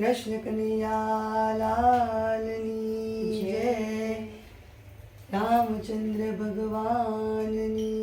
કૃષ્ણ કનૈયા લાલની જય. રામચંદ્ર ભગવાનની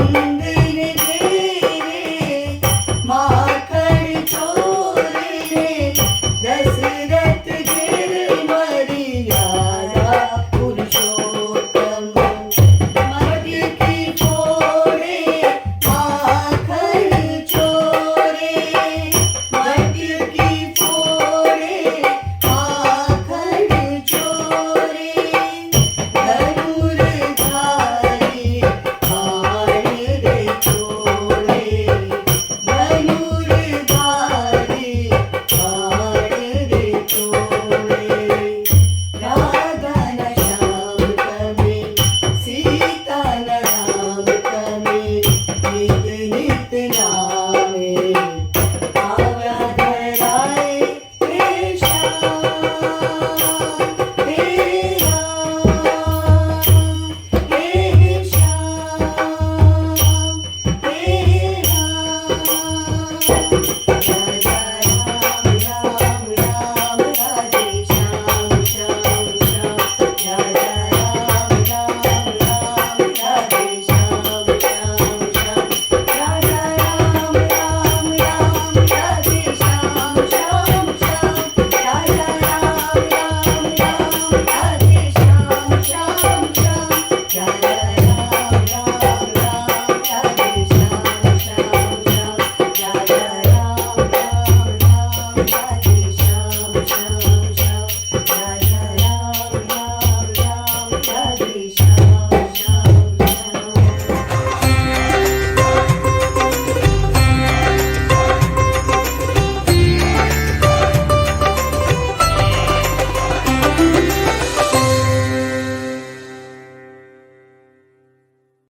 கண்ட